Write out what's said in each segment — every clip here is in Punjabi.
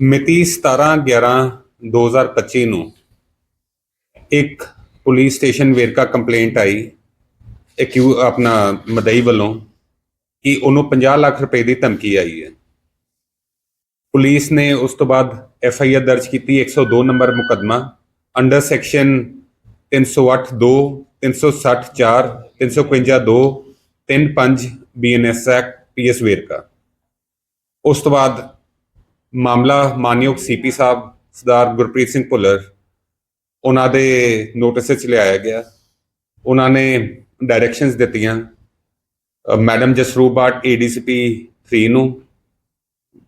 ਮਿਤੀ 17/11/2025 ਨੂੰ ਇੱਕ ਪੁਲਿਸ ਸਟੇਸ਼ਨ ਵੇਰਕਾ ਕੰਪਲੇਂਟ ਆਈ, ਇੱਕ ਆਪਣਾ ਮਦਈ ਵੱਲੋਂ, ਕਿ ਉਹਨੂੰ 50 ਲੱਖ ਰੁਪਏ ਦੀ ਧਮਕੀ ਆਈ ਹੈ। ਪੁਲਿਸ ਨੇ ਉਸ ਤੋਂ ਬਾਅਦ ਐਫ ਆਈ ਆਰ ਦਰਜ ਕੀਤੀ 102 ਨੰਬਰ ਮੁਕਦਮਾ, under section 308 2 360 4 352 2 35 BNS act PS Verka. ਉਸ ਤੋਂ ਬਾਅਦ ਮਾਮਲਾ ਮਾਨਯੋਗ ਸੀਪੀ ਸਾਹਿਬ ਸਰਦਾਰ ਗੁਰਪ੍ਰੀਤ ਸਿੰਘ ਭੁੱਲਰ ਉਹਨਾਂ ਦੇ ਨੋਟਿਸ ਵਿੱਚ ਲਿਆਇਆ ਗਿਆ। ਉਹਨਾਂ ਨੇ ਡਾਇਰੈਕਸ਼ਨਸ ਦਿੱਤੀਆਂ ਅ, ਮੈਡਮ ਜਸਰੂਪ ਬਾਟ ਏਡੀਸੀਪੀ 3 ਨੂੰ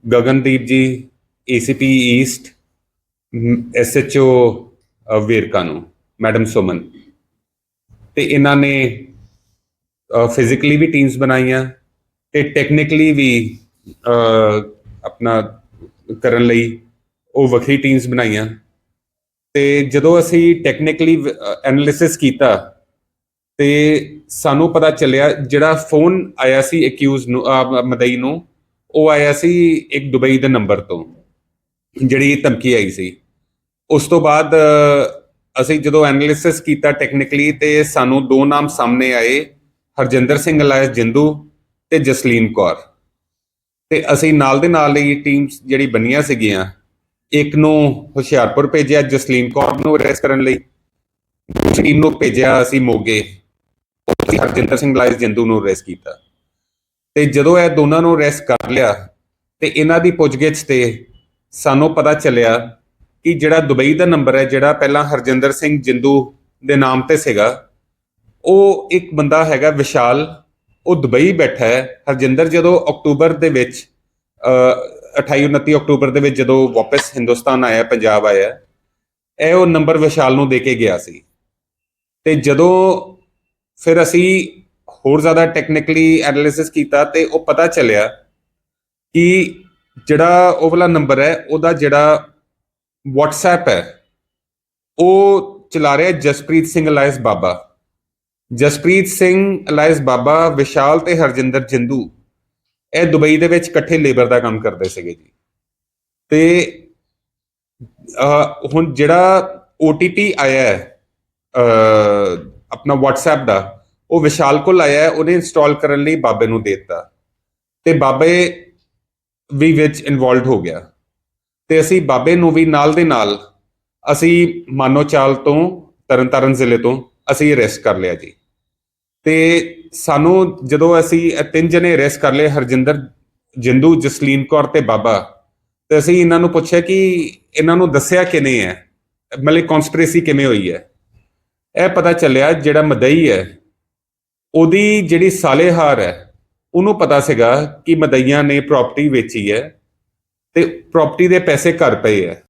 ਗਗਨਦੀਪ ਜੀ ਏਸੀਪੀ ਈਸਟ ਐਸਐਚਓ ਵੇਰਕਾ ਨੂੰ ਮੈਡਮ ਸੁਮਨ। ਤੇ ਇਹਨਾਂ ਨੇ ਫਿਜ਼ੀਕਲੀ ਵੀ ਟੀਮਸ ਬਣਾਈਆਂ ਤੇ ਟੈਕਨੀਕਲੀ ਵੀ ਆਪਣਾ ਕਰਨ ਲਈ ਉਹ ਵੱਖਰੀ ਟੀਮਸ ਬਣਾਈਆਂ। ਤੇ ਜਦੋਂ ਅਸੀਂ ਟੈਕਨੀਕਲੀ ਐਨਾਲਿਸਿਸ ਕੀਤਾ, ਤੇ ਸਾਨੂੰ ਪਤਾ ਚੱਲਿਆ ਜਿਹੜਾ ਫੋਨ ਆਇਆ ਸੀ ਅਕਿਊਜ਼ ਨੂੰ ਮਦਈ ਨੂੰ, ਉਹ ਆਇਆ ਸੀ ਇੱਕ ਦੁਬਈ ਦੇ ਨੰਬਰ ਤੋਂ, ਜਿਹੜੀ ਧਮਕੀ ਆਈ ਸੀ। ਉਸ ਤੋਂ ਬਾਅਦ ਅਸੀਂ ਜਦੋਂ ਐਨਾਲਿਸਿਸ ਕੀਤਾ ਟੈਕਨੀਕਲੀ ਤੇ ਸਾਨੂੰ ਦੋ ਨਾਮ ਸਾਹਮਣੇ ਆਏ, ਹਰਜਿੰਦਰ ਸਿੰਘ, ਅਲਾਇਸ ਜਿੰਦੂ ਤੇ ਜਸਲੀਨ ਕੌਰ। ਤੇ ਅਸੀਂ ਨਾਲ ਦੇ ਨਾਲ ਹੀ ਟੀਮਸ ਜਿਹੜੀ ਬਣੀਆਂ ਸੀਗੀਆਂ, ਇੱਕ ਨੂੰ ਹੁਸ਼ਿਆਰਪੁਰ ਭੇਜਿਆ, ਜਸਲੀਨ ਕੌਰ ਨੂੰ ਅਰੈਸਟ ਕਰਨ ਲਈ ਦੂਸਰੀ ਟੀਮ ਨੂੰ ਭੇਜਿਆ ਅਸੀਂ ਮੋਗੇ, ਉੱਥੇ ਹਰਜਿੰਦਰ ਸਿੰਘ ਲਾਇਸ ਜਿੰਦੂ ਨੂੰ ਅਰੈਸਟ ਕੀਤਾ। ਤੇ ਜਦੋਂ ਇਹ ਦੋਨਾਂ ਨੂੰ ਅਰੈਸਟ ਕਰ ਲਿਆ, ਤੇ ਇਹਨਾਂ ਦੀ ਪੁੱਛਗਿੱਛ ਤੇ ਸਾਨੂੰ ਪਤਾ ਚੱਲਿਆ ਕਿ ਜਿਹੜਾ ਦੁਬਈ ਦਾ ਨੰਬਰ ਹੈ, ਜਿਹੜਾ ਪਹਿਲਾਂ ਹਰਜਿੰਦਰ ਸਿੰਘ ਜਿੰਦੂ ਦੇ ਨਾਮ ਤੇ ਸੀਗਾ, ਉਹ ਇੱਕ ਬੰਦਾ ਹੈਗਾ ਵਿਸ਼ਾਲ ਉਹ ਦੁਬਈ ਬੈਠਾ ਹੈ। ਹਰਜਿੰਦਰ ਜਦੋਂ ਅਕਤੂਬਰ ਦੇ ਵਿੱਚ ਅ, 28 29 ਅਕਤੂਬਰ ਦੇ ਵਿੱਚ ਜਦੋਂ ਵਾਪਸ ਹਿੰਦੁਸਤਾਨ ਆਇਆ ਪੰਜਾਬ ਆਇਆ ਇਹ ਉਹ ਨੰਬਰ ਵਿਸ਼ਾਲ ਨੂੰ ਦੇ ਕੇ ਗਿਆ ਸੀ। ਤੇ ਜਦੋਂ ਫਿਰ ਅਸੀਂ ਹੋਰ ਜ਼ਿਆਦਾ ਟੈਕਨੀਕਲੀ ਐਨਾਲਿਸਿਸ ਕੀਤਾ ਤੇ ਉਹ ਪਤਾ ਚੱਲਿਆ ਕਿ ਜਿਹੜਾ ਉਹ ਵਾਲਾ ਨੰਬਰ ਹੈ ਉਹਦਾ ਜਿਹੜਾ WhatsApp ਹੈ ਉਹ ਚਲਾ ਰਿਹਾ ਜਸਪ੍ਰੀਤ ਸਿੰਘ ਲਾਇਸ ਬਾਬਾ। ਜਸਪ੍ਰੀਤ ਸਿੰਘ ਅਲਾਇਸ ਬਾਬਾ ਵਿਸ਼ਾਲ ਤੇ ਹਰਜਿੰਦਰ ਜਿੰਦੂ ਇਹ ਦੁਬਈ ਦੇ ਵਿੱਚ ਇਕੱਠੇ ਲੇਬਰ ਦਾ ਕੰਮ ਕਰਦੇ ਸੀਗੇ ਜੀ। ਤੇ ਹੁਣ ਜਿਹੜਾ OTP ਆਇਆ ਹੈ ਅਹ, ਆਪਣਾ WhatsApp ਦਾ ਉਹ ਵਿਸ਼ਾਲ ਕੋਲ ਆਇਆ ਉਹਨੇ ਇੰਸਟਾਲ ਕਰਨ ਲਈ ਬਾਬੇ ਨੂੰ ਦੇ ਦਿੱਤਾ। ਤੇ ਬਾਬੇ ਵੀ ਵਿੱਚ ਇਨਵੋਲਡ ਹੋ ਗਿਆ। ਤੇ ਅਸੀਂ ਬਾਬੇ ਨੂੰ ਵੀ ਨਾਲ ਦੇ ਨਾਲ ਅਸੀਂ ਮਾਨੋਚਾਲ ਤੋਂ ਤਰਨਤਾਰਨ ਜ਼ਿਲ੍ਹੇ ਤੋਂ ਅਸੀਂ ਅਰੈਸਟ ਕਰ ਲਿਆ ਜੀ। ਤੇ ਸਾਨੂੰ ਜਦੋਂ ਅਸੀਂ ਇਹ ਤਿੰਨ ਜਣੇ ਅਰੈਸਟ ਕਰ ਲਏ, ਹਰਜਿੰਦਰ, ਜਿੰਦੂ, ਜਸਲੀਨ ਕੌਰ ਤੇ ਬਾਬਾ, ਤੇ ਅਸੀਂ ਇਹਨਾਂ ਨੂੰ ਪੁੱਛਿਆ ਕਿ ਇਹਨਾਂ ਨੂੰ ਦੱਸਿਆ ਕਿਨੇ ਹੈ? ਮਤਲਬ ਕਨਸਪੀਰੇਸੀ ਕਿਵੇਂ ਹੋਈ ਹੈ? ਇਹ ਪਤਾ ਚੱਲਿਆ ਜਿਹੜਾ ਮਦਈ ਹੈ, ਉਹਦੀ ਜਿਹੜੀ ਸਾਲੇਹਾਰ ਹੈ, ਉਹਨੂੰ ਪਤਾ ਸੀਗਾ ਕਿ ਮਦਈਆਂ ਨੇ ਪ੍ਰਾਪਰਟੀ ਵੇਚੀ ਹੈ ਤੇ ਪ੍ਰਾਪਰਟੀ ਦੇ ਪੈਸੇ ਘਰ ਪਏ ਹੈ।